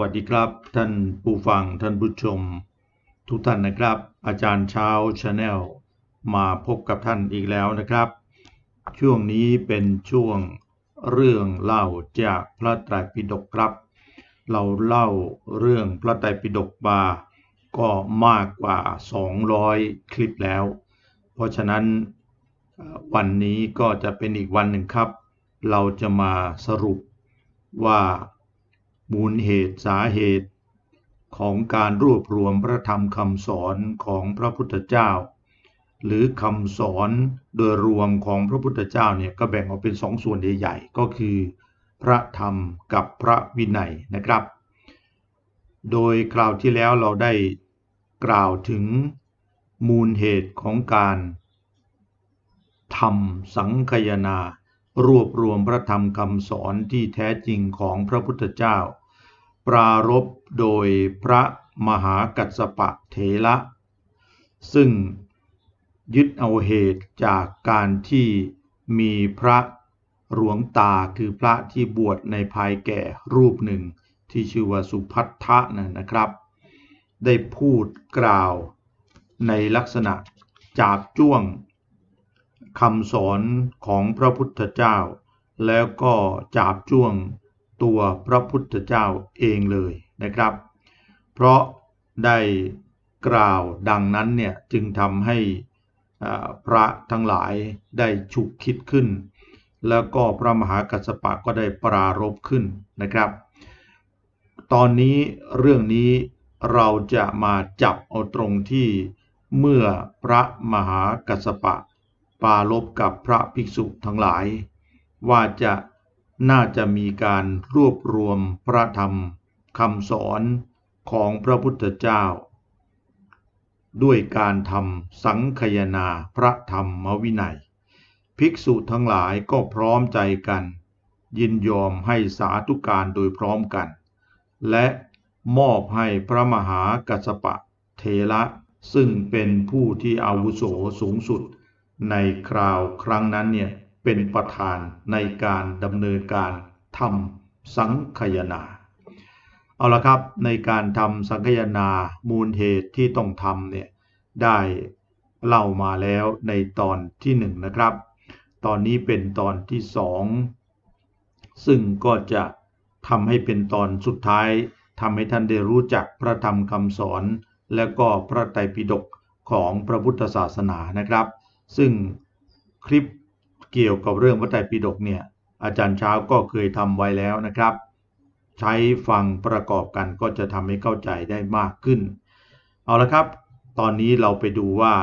วัสดีครับ ท่านผู้ฟังท่านผู้ชม ทุกท่านนะครับ อาจารย์เช้าชาแนลมาพบกับท่านอีกแล้วนะครับ ช่วงนี้เป็นช่วงเรื่องเล่าจากพระไตรปิฎกครับ เราเล่าเรื่องพระไตรปิฎกมาก็มากกว่า 200 คลิปแล้ว เพราะฉะนั้นวันนี้ก็จะเป็นอีกวันหนึ่งครับ เราจะมาสรุปว่า มูลเหตุสาเหตุ ของการรวบรวมพระธรรมคำสอนของพระพุทธเจ้า หรือคำสอนโดยรวมของพระพุทธเจ้าเนี่ยก็แบ่งออกเป็นสองส่วนใหญ่ๆก็คือ พระธรรมกับพระวินัยนะครับ โดยคราวที่แล้วเราได้กล่าวถึงมูลเหตุของการทำสังคยนารวบรวมพระธรรมคำสอนที่แท้จริงของพระพุทธเจ้า ปรารภโดยพระมหากัสปะเถระ ซึ่งยึดเอาเหตุจากการที่มีพระหลวงตาคือพระที่บวชในภายแก่รูปหนึ่งที่ชื่อว่าสุพัทธะนะนะครับ ได้พูดกล่าวในลักษณะจาบจ้วงคำสอนของพระพุทธเจ้า แล้วก็จาบจ้วง ตัวพระพุทธเจ้าเองเลยนะครับ เพราะได้กล่าวดังนั้นเนี่ยจึงทำให้พระทั้งหลายได้ฉุกคิดขึ้น แล้วก็พระมหากัสสปะก็ได้ปรารภขึ้นนะครับ ตอนนี้เรื่องนี้เราจะมาจับเอาตรงที่เมื่อพระมหากัสสปะปราลบกับพระภิกษุทั้งหลาย ว่าจะ น่าจะมีการรวบรวมพระธรรมคำสอนของพระพุทธเจ้า ด้วยการทำสังคยนาพระธรรมวินัย ภิกษุทั้งหลายก็พร้อมใจกัน ยินยอมให้สาธุการโดยพร้อมกัน และมอบให้พระมหากัสสปะเทระซึ่งเป็นผู้ที่อาวุโสสูงสุดในคราวครั้งนั้นเนี่ย เป็นประธานในการดำเนินการทำสังคยนา เอาละครับในการทำสังคยนามูลเหตุที่ต้องทำเนี่ยได้เล่ามาแล้วในตอนที่หนึ่งนะครับ ตอนนี้เป็นตอนที่สองซึ่งก็จะทำให้เป็นตอนสุดท้ายทำให้ท่านได้รู้จักพระธรรมคำสอน และก็พระไตรปิฎกของพระพุทธศาสนานะครับ ซึ่งคลิป เกี่ยวกับเรื่องพระไตรปิฎกเนี่ยอาจารย์เช้าก็เคยทำไว้แล้วนะครับ ใช้ฟังประกอบกันก็จะทำให้เข้าใจได้มากขึ้น เอาละครับ ตอนนี้เราไปดูว่า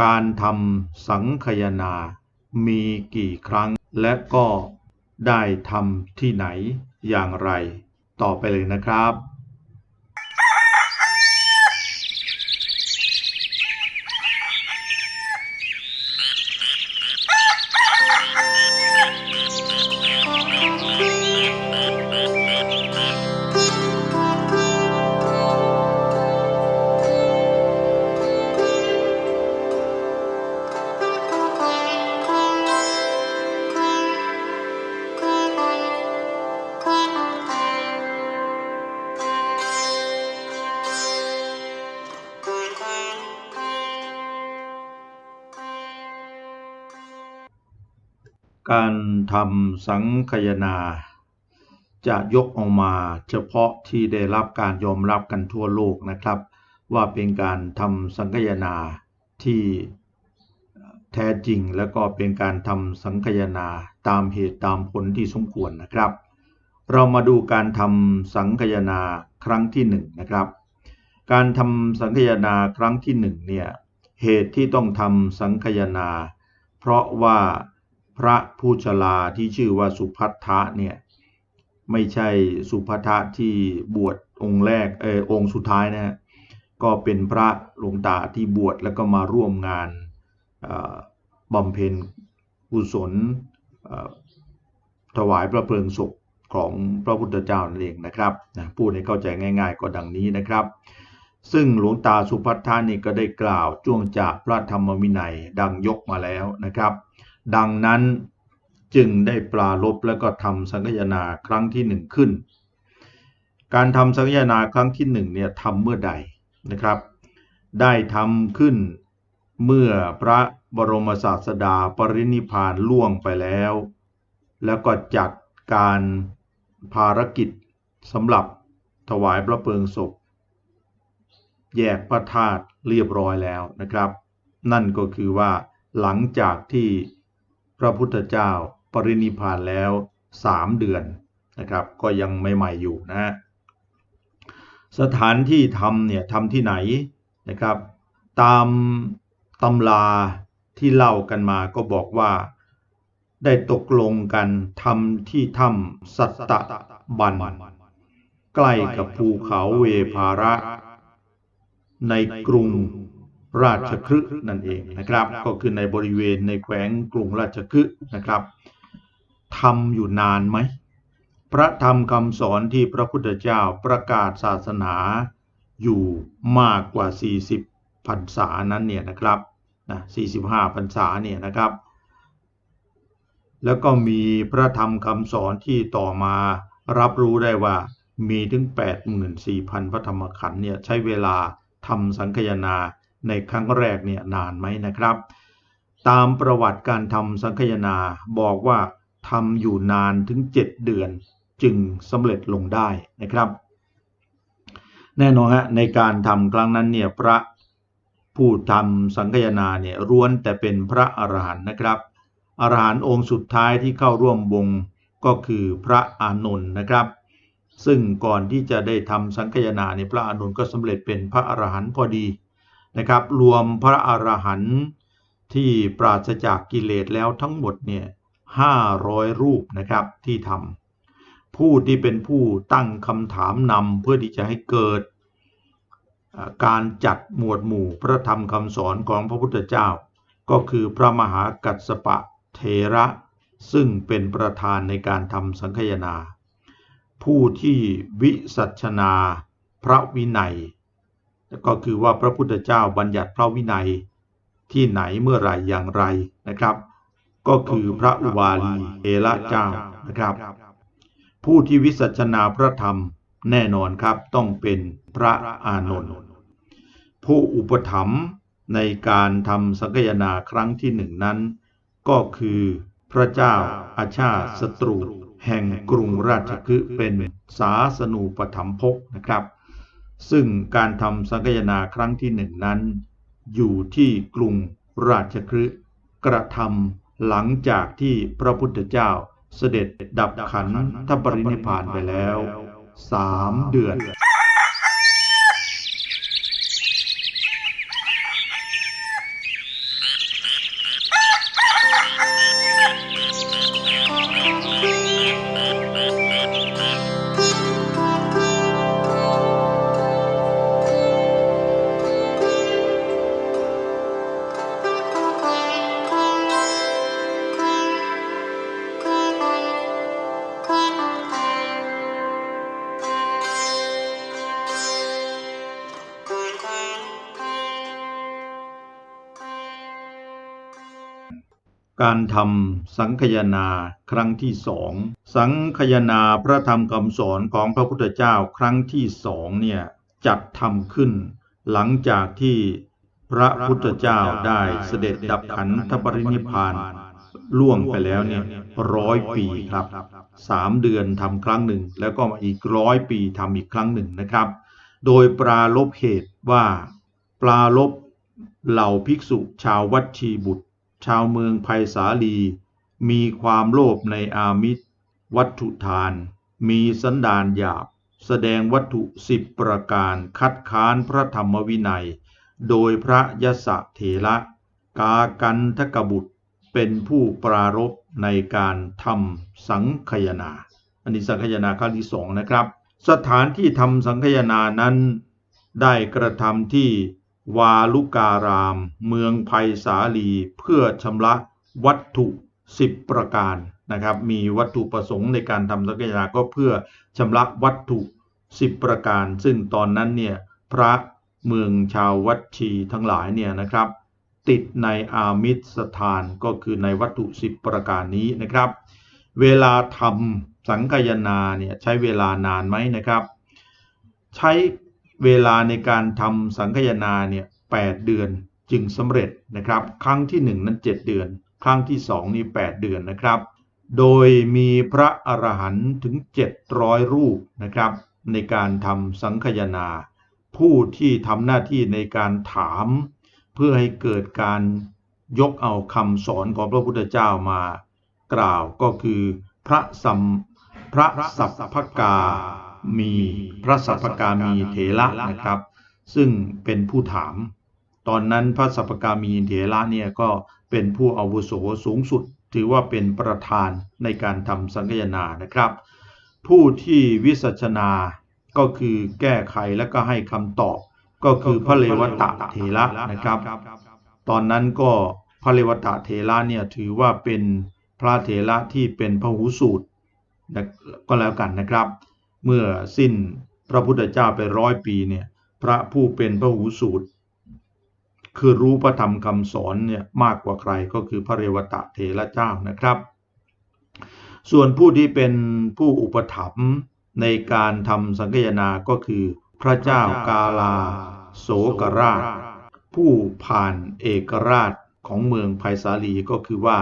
การทำสังคยนามีกี่ครั้ง และก็ได้ทำที่ไหนอย่างไร ต่อไปเลยนะครับ ทำสังคยนา จะยกออกมาเฉพาะที่ได้รับการยอมรับกันทั่วโลกนะครับ ว่าเป็นการทำสังคยนาที่แท้จริงแล้วก็เป็นการทำสังคยนาตามเหตุตามผลที่สมควรนะครับ เรามาดูการทำสังคยนาครั้งที่หนึ่งนะครับ การทำสังคยนาครั้งที่หนึ่งเนี่ยเหตุที่ต้องทำสังคยนา เพราะว่า พระผู้ชราที่ชื่อว่าสุพัทธะเนี่ยไม่ใช่สุพัทธะที่บวชองค์แรกเออองค์สุดท้ายนะฮะก็เป็นพระหลวงตาที่บวชแล้วก็มาร่วมงานบำเพ็ญกุศลถวายพระเพลิงศพของพระพุทธเจ้านั่นเองนะครับนะพูดให้เข้าใจง่ายๆก็ดังนี้นะครับ ซึ่งหลวงตาสุพัทธานี่ก็ได้กล่าวจ้วงจากพระธรรมวินัยดังยกมาแล้วนะครับ ดังนั้นจึงได้ปลารบแล้วก็ทำสังคยนาครั้งที่หนึ่งขึ้น การทำสังฆทานครั้งที่หนึ่งเนี่ยทำเมื่อใดนะครับ ได้ทำขึ้นเมื่อพระบรมศาสดาปรินิพานล่วงไปแล้ว แล้วก็จัดการภารกิจสำหรับถวายพระเพลิงศพ แยกพระธาตุเรียบร้อยแล้วนะครับ นั่นก็คือว่าหลังจากที่ ระพุทธเจ้าปรินิพานแล้วสามเดือนนะครับ ก็ยังใหม่ๆอยู่นะฮะสถานที่ทำเนี่ยทำที่ไหนนะครับ ตามตำราที่เล่ากันมาก็บอกว่าได้ตกลงกันทำที่ถ้ำสัตตะบัน ใกล้กับภูเขาเวภาระ ในกรุง ราชคฤห์นั่นเองนะครับ ก็คือในบริเวณในแขวงกรุงราชคฤห์นะครับทำอยู่นานไหมพระธรรมคำสอนที่พระพุทธเจ้าประกาศศาสนาอยู่มากกว่า 40พรรษานั้นเนี่ยนะครับนะ45พรรษาเนี่ยนะครับ แล้วก็มีพระธรรมคำสอนที่ต่อมารับรู้ได้ว่ามีถึง 84,000 พระธรรมขันธ์เนี่ยใช้เวลาทำสังคายนา ในครั้งแรกเนี่ยนานไหมนะครับ ตามประวัติการทำสังคายนาบอกว่าทำอยู่นานถึง 7 เดือนจึงสำเร็จลงได้นะครับ แน่นอนฮะในการทำครั้งนั้นเนี่ยพระผู้ทำสังคายนาเนี่ยร้วนแต่เป็นพระอรหันต์นะครับอรหันต์องค์สุดท้ายที่เข้าร่วมวงก็คือพระอานนท์นะครับ ซึ่งก่อนที่จะได้ทำสังคายนาเนี่ยพระอานนท์ก็สำเร็จเป็นพระอรหันต์พอดี นะครับรวมพระอรหันต์ที่ปราศจากกิเลสแล้วทั้งหมดเนี่ยห้าร้อยรูปนะครับที่ทำผู้ที่เป็นผู้ตั้งคำถามนำเพื่อที่จะให้เกิด การจัดหมวดหมู่พระธรรมคำสอนของพระพุทธเจ้า ก็คือพระมหากัสสปะเทระซึ่งเป็นประธานในการทำสังคยนา ผู้ที่วิสัชนา พระวินัย ก็คือว่าพระพุทธเจ้าบัญญัติพระวินัยที่ไหนเมื่อไหรอย่างไรนะครับ ก็คือพระอุบาลีเอระเจ้านะครับ ผู้ที่วิสัชนาพระธรรมแน่นอนครับต้องเป็นพระอานนท์ผู้อุปถัมภ์ในการทำสังคายนาครั้งที่หนึ่งนั้น ก็คือพระเจ้าอาชาติศัตรู แห่งกรุงราชคฤห์เป็นสาสนูปถัมภกนะครับ ซึ่งการทำสังคายนาครั้งที่หนึ่งนั้น อยู่ที่กรุงราชคฤห์กระทำหลังจากที่พระพุทธเจ้าเสด็จดับขันธปรินิพานไปแล้วสามเดือน การทำสังคายนาครั้งที่สองสังคายนาพระธรรมคำสอนของพระพุทธเจ้าครั้งที่สองเนี่ยจัดทำขึ้น หลังจากที่พระพุทธเจ้าได้เสด็จดับขันธปรินิพานล่วงไปแล้วเนี่ยร้อยปีครับสามเดือนทำครั้งหนึ่ง แล้วก็อีกร้อยปีทำอีกครั้งหนึ่งนะครับ โดยปราลบเหตุว่า ปราลบเหล่าภิกษุชาววัชีบุตร ชาวเมืองไผ่สาลี มีความโลภในอามิตร วัตถุทาน มีสันดานหยาบ แสดงวัตถุสิบประการคัดค้านพระธรรมวินัย โดยพระยศเถระ กากันทกบุตรเป็นผู้ปรารบในการทำสังคยนา อันนี้สังคยนาครั้งที่สองนะครับ สถานที่ทำสังคยนานั้นได้กระทำที่ วาลุการาม เมืองไผ่สาลี เพื่อชำระวัตถุสิบประการนะครับ มีวัตถุประสงค์ในการทำสังฆทานก็เพื่อชำระวัตถุสิบประการ ซึ่งตอนนั้นเนี่ยพระเมืองชาววัดชี ทั้งหลายเนี่ยนะครับ ติดในอามิสถานก็คือในวัตถุสิบประการนี้นะครับ เวลาทำสังคายนาเนี่ยใช้เวลานานไหมนะครับ ใช้ เวลาในการทำสังคยนาเนี่ย8เดือนจึงสำเร็จนะครับ ครั้งที่ 1 นั้น 7 เดือน ครั้งที่ 2 นี่ 8 เดือนนะครับ โดยมีพระอรหันต์ถึง 700 รูปนะครับ ในการทำสังคยนา ผู้ที่ทำหน้าที่ในการถาม เพื่อให้เกิดการยกเอาคำสอนของพระพุทธเจ้ามากล่าวก็คือพระสัมพระสัพพกา มีพระสัพพกามีเถระนะครับ ซึ่งเป็นผู้ถาม ตอนนั้นพระสัพพกามีเถระเนี่ยก็เป็นผู้อาวุโสสูงสุด ถือว่าเป็นประธานในการทำสังคยนานะครับ ผู้ที่วิสัชนาก็คือแก้ไขและก็ให้คำตอบ ก็คือพระเลวตะเถระนะครับ ตอนนั้นก็พระเลวตะเถระเนี่ยถือว่าเป็นพระเถระที่เป็นพหูสูตรก็แล้วกันนะครับ เมื่อสิ้นพระพุทธเจ้าไปร้อยปีเนี่ยพระผู้เป็นพระหูสูตร คือรู้พระธรรมคำสอนเนี่ยมากกว่าใครก็คือพระเรวตะเถระเจ้านะครับ ส่วนผู้ที่เป็นผู้อุปถัมภ์ในการทำสังคายนาก็คือพระเจ้ากาลาโสกราช ผู้ผ่านเอกราชของเมืองไผ่สาลีก็คือว่า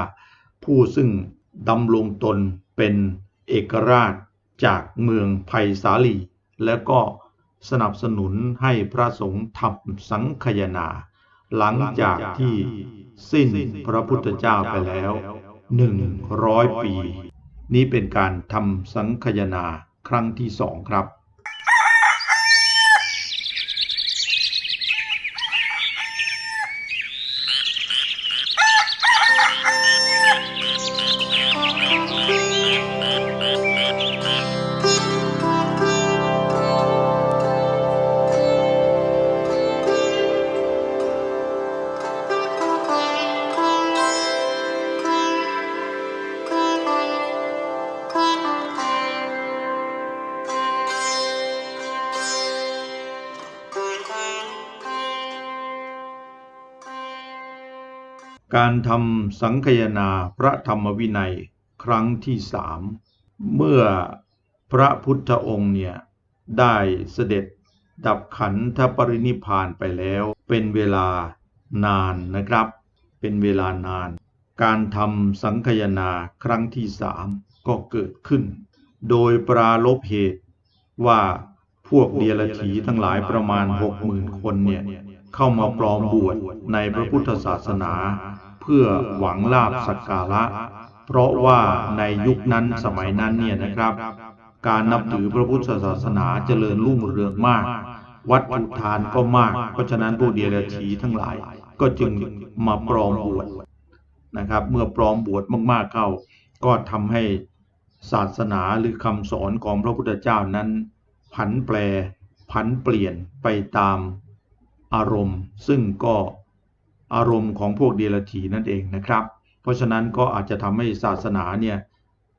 ผู้ซึ่งดำรงตนเป็นเอกราช จากเมืองไผ่สาลี แล้วก็สนับสนุนให้พระสงฆ์ทำสังคยนา หลังจากที่สิ้นพระพุทธเจ้าไปแล้วหนึ่งร้อยปี นี้เป็นการทำสังคยนาครั้งที่สองครับ การทำสังคายนาพระธรรมวินัยครั้งที่สามเมื่อพระพุทธองค์เนี่ยได้เสด็จดับขันธปรินิพานไปแล้วเป็นเวลานานนะครับ เป็นเวลานาน การทำสังคายนาครั้งที่สามก็เกิดขึ้น โดยปราลบเหตุว่าพวกเดียรถีทั้งหลายประมาณหกหมื่นคนเนี่ยเข้ามาปลอมบวชในพระพุทธศาสนา พื่อหวังลาบสักการะ เพราะว่าในยุคนั้นสมัยนั้นเนี่ยนะครับ การนับถือพระพุทธศาสนาเจริญรุ่งเรืองมาก วัดอุทานก็มาก เพราะฉะนั้นพวกเดียรถีทั้งหลายก็จึงมาปลอมบวชนะครับ เมื่อปลอมบวชมากๆเข้า ก็ทำให้ศาสนาหรือคำสอนของพระพุทธเจ้านั้น ผันแปรผันเปลี่ยนไปตามอารมณ์ ซึ่งก็ อารมณ์ของพวกเดรัจฉีนั่นเองนะครับ เพราะฉะนั้นก็อาจจะทำให้ศาสนาเนี่ย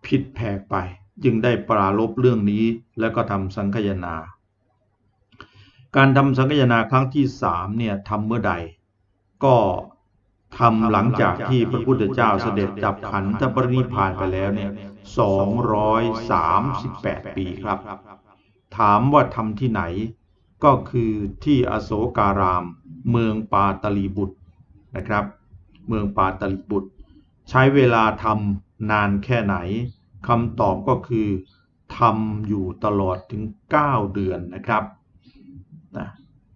ผิดแผกไป จึงได้ปราลบเรื่องนี้แล้วก็ทำสังคายนา การทำสังคายนาครั้งที่สามเนี่ยทำเมื่อใด ก็ทำหลังจากที่พระพุทธเจ้าเสด็จดับขันธปรินิพพานไปแล้วเนี่ย238 ปีครับ ถามว่าทำที่ไหน ก็คือที่อโศการาม เมืองปาตลีบุตร นะครับ เมืองปาตลีบุตร ใช้เวลาทำนานแค่ไหนคำตอบก็คือทำอยู่ตลอดถึง 9 เดือนนะครับนะ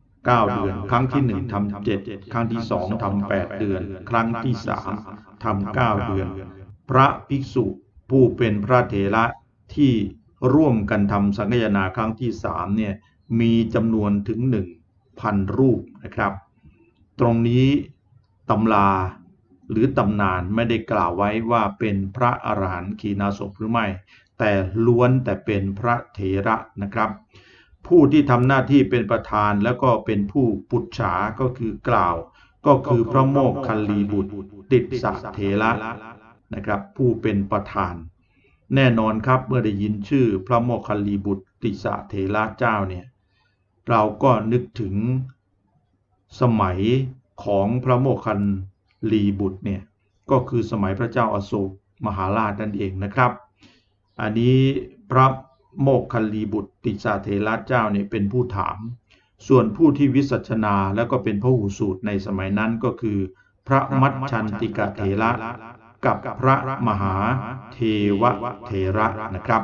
9เดือน ครั้งที่ 1ทำ7ครั้งที่ 2ทำ8เดือน ครั้งที่ 3ทำ9เดือน พระภิกษุผู้เป็นพระเถระที่ร่วมกันทำสังฆยนาครั้งที่สามเนี่ยมีจำนวนถึงหนึ่งพันรูปนะครับ ตรงนี้ ตำราหรือตำนานไม่ได้กล่าวไว้ว่าเป็นพระอรหันต์ขีณาสพหรือไม่ แต่ล้วนแต่เป็นพระเถระนะครับ ผู้ที่ทำหน้าที่เป็นประธานแล้วก็เป็นผู้ปุจฉาก็คือกล่าว ก็คือพระโมกคัลลีบุตรติดสะเถระนะครับ ผู้เป็นประธาน แน่นอนครับเมื่อได้ยินชื่อพระโมคคัลลีบุตรติสะเถระเจ้าเนี่ยเราก็นึกถึงสมัย ของพระโมคคัลลีบุตรเนี่ยก็คือสมัยพระเจ้าอโศกมหาราชนั่นเองนะครับ อันนี้พระโมกคัลลีบุตรติสาเทระเจ้าเนี่ยเป็นผู้ถาม ส่วนผู้ที่วิสัชนาแล้วก็เป็นพระหูสูตรในสมัยนั้นก็คือ พระมัชชันติกาเถระกับพระมหาเทวเถระนะครับ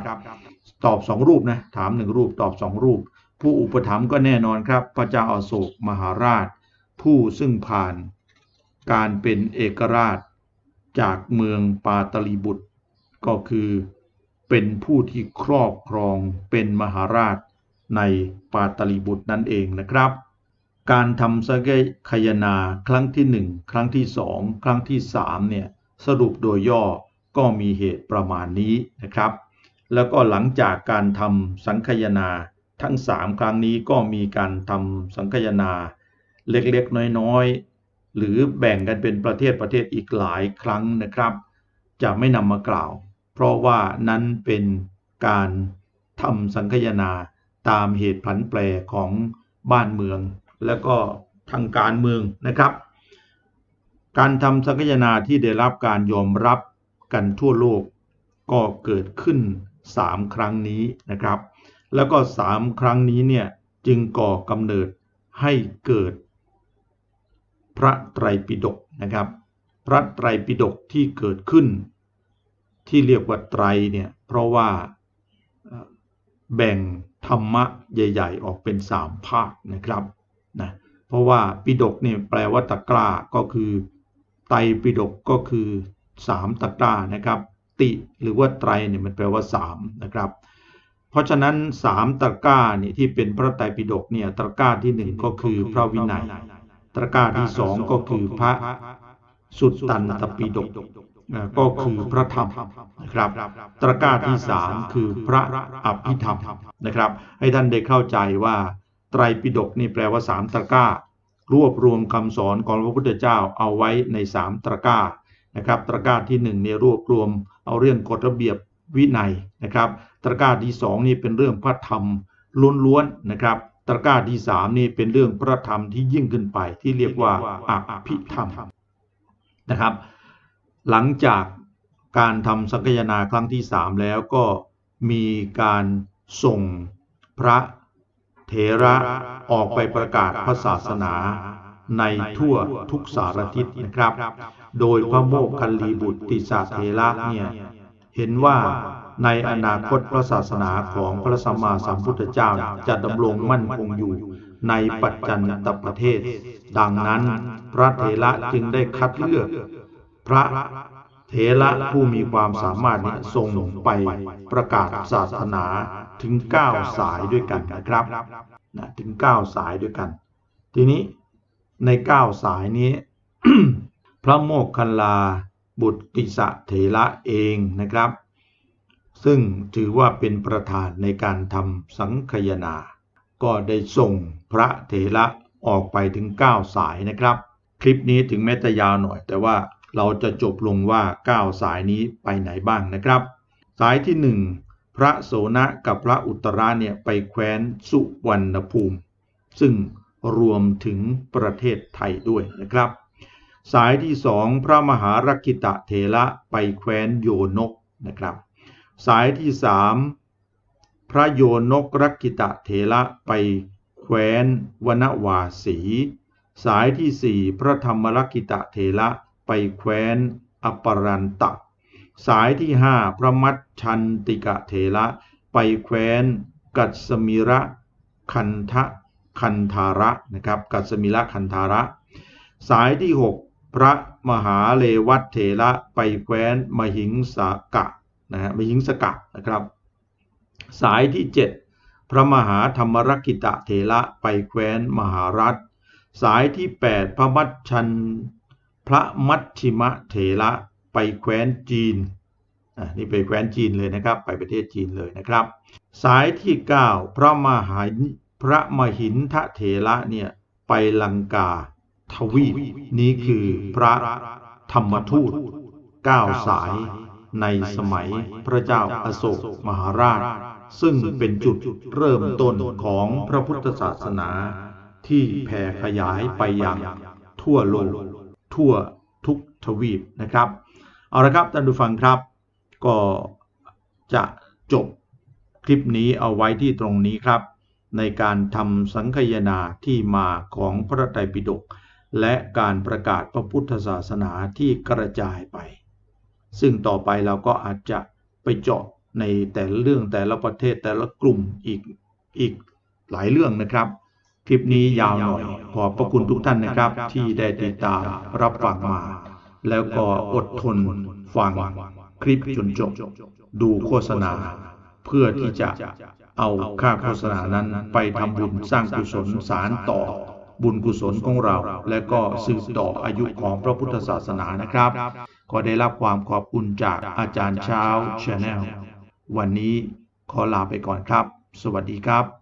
ตอบสองรูปนะถามหนึ่งรูปตอบสองรูป ผู้อุปถัมภ์ก็แน่นอนครับ พระเจ้าอาโศกมหาราช ผู้ซึ่งผ่านการเป็นเอกราชจากเมืองปาตลีบุตร ก็คือเป็นผู้ที่ครอบครองเป็นมหาราชในปาตลีบุตรนั่นเองนะครับ การทำสังคยนาครั้งที่หนึ่งครั้งที่สองครั้งที่สามเนี่ยสรุปโดยย่อก็มีเหตุประมาณนี้นะครับ แล้วก็หลังจากการทำสังคยนาทั้งสามครั้งนี้ก็มีการทำสังคยนา เล็กๆ น้อยๆ หรือแบ่งกันเป็นประเทศประเทศอีกหลายครั้งนะครับ จะไม่นำมากล่าว เพราะว่านั้นเป็นการทำสังคยนาตามเหตุผันแปรของบ้านเมือง และก็ทางการเมืองนะครับ การทำสังคยนาที่ได้รับการยอมรับกันทั่วโลก ก็เกิดขึ้น 3 ครั้งนี้นะครับ แล้วก็ 3 ครั้งนี้เนี่ยจึงก่อกำเนิดให้เกิด พระไตรปิฎกนะครับ พระไตรปิฎกที่เกิดขึ้น ที่เรียกว่าไตรเนี่ยเพราะว่าแบ่งธรรมะใหญ่ ๆ ออกเป็น3ภาคนะครับนะเพราะว่าปิฎกเนี่ยแปลว่าตะกร้าก็คือไตรปิฎกก็คือ3ตะกร้านะครับ ติหรือว่าไตรเนี่ยมันแปลว่า3นะครับ เพราะฉะนั้น3ตะกร้าเนี่ยที่เป็นพระไตรปิฎกเนี่ยตะกร้าที่1ก็คือพระวินัย ตะกร้าที่2ก็คือพระสุตตันตปิฎกก็คือพระธรรมนะครับตะกร้าที่3คือพระอภิธรรมนะครับ ให้ท่านได้เข้าใจว่าไตรปิฎกนี่แปลว่า3ตะกร้ารวบรวมคำสอนของพระพุทธเจ้าเอาไว้ใน3ตะกร้านะครับตะกร้าที่1เนี่ยรวบรวมเอาเรื่องกฎระเบียบวินัยนะครับตะกร้าที่2นี่เป็นเรื่องพระธรรมล้วนๆนะครับ ตะกร้าที่3นี่เป็นเรื่องพระธรรมที่ยิ่งขึ้นไปที่เรียกว่าอภิธรรมนะครับ หลังจากการทำสังคยนาครั้งที่3แล้วก็มีการส่งพระเถระออกไปประกาศพระศาสนาในทั่วทุกสารทิศนะครับ โดยพระโมคคัลลีบุตรติสาเถระเนี่ยเห็นว่าในอนาคตพระศาสนาของพระสัมมาสัมพุทธเจ้าจะดำรงมั่นคงอยู่ในปัจจันตประเทศ ดังนั้นพระเถระจึงได้คัดเลือก พระเถระผู้มีความสามารถนี่ยส่งไปประกาศศาสนาถึง 9 สายด้วยกันนะครับนะถึง 9 สายด้วยกัน ทีนี้ใน 9 สายนี้ พระโมคคัลลาบุตรติสะเถระเองนะครับ ซึ่งถือว่าเป็นประธานในการทำสังคยนา ก็ได้ส่งพระเถระออกไปถึง 9 สายนะครับ คลิปนี้ถึงแม้จะยาวหน่อย แต่ว่าเราจะจบลงว่า 9 สายนี้ไปไหนบ้างนะครับ สายที่ 1 พระโสนะกับพระอุตระเนี่ยไปแคว้นสุวรรณภูมิ ซึ่งรวมถึงประเทศไทยด้วยนะครับ สายที่สองพระมหารักิตะเถระไปแคว้นโยนกนะครับ สายที่สามพระโยนกรักขิตะเถระไปแคว้นวนวาสี สายที่สี่พระธรรมรักขิตะเถระไปแคว้นอปรันตะ สายที่ห้าพระมัชชันติกะเถระไปแคว้นกัสมิระคันทะคันธาระนะครับกัสมิระคันธาระ สายที่6พระมหาเลวัตเถระไปแคว้นมหิงสากะ นะฮะมหิงสกะนะครับ สายที่ 7 พระมหาธรรมรักขิตะเถระไปแคว้นมหารัฐ สายที่ 8 พระมัชชันพระมัชชิมะเถระไปแคว้นจีนอะนี่ไปแคว้นจีนเลยนะครับ ไปประเทศจีนเลยนะครับ สายที่ 9 พระมหาพระมหินทะเถระเนี่ยไปลังกาทวีปนี้คือพระธรรมทูตเก้าสาย ในสมัยพระเจ้าอโศกมหาราช ซึ่งเป็นจุดเริ่มต้นของพระพุทธศาสนา ที่แผ่ขยายไปอย่างทั่วโลกทั่วทุกทวีปนะครับ เอาละครับท่านผู้ฟังครับ ก็จะจบคลิปนี้เอาไว้ที่ตรงนี้ครับ ในการทำสังคยนาที่มาของพระไตรปิฎกและการประกาศพระพุทธศาสนาที่กระจายไป ซึ่งต่อไปเราก็อาจจะไปเจาะในแต่ละเรื่องแต่ละประเทศแต่ละกลุ่มอีกอีกหลายเรื่องนะครับ คลิปนี้ยาวหน่อย ขอบพระคุณทุกท่านนะครับ ที่ได้ติดตามรับฟังมา แล้วก็อดทนฟังคลิปจนจบ ดูโฆษณา เพื่อที่จะเอาค่าโฆษณานั้นไปทำบุญสร้างกุศลสารต่อบุญกุศลของเรา และก็สืบต่ออายุของพระพุทธศาสนานะครับ ก็ได้รับความขอบคุณจากอาจารย์เช้าชาแนลวันนี้ขอลาไปก่อนครับ สวัสดีครับ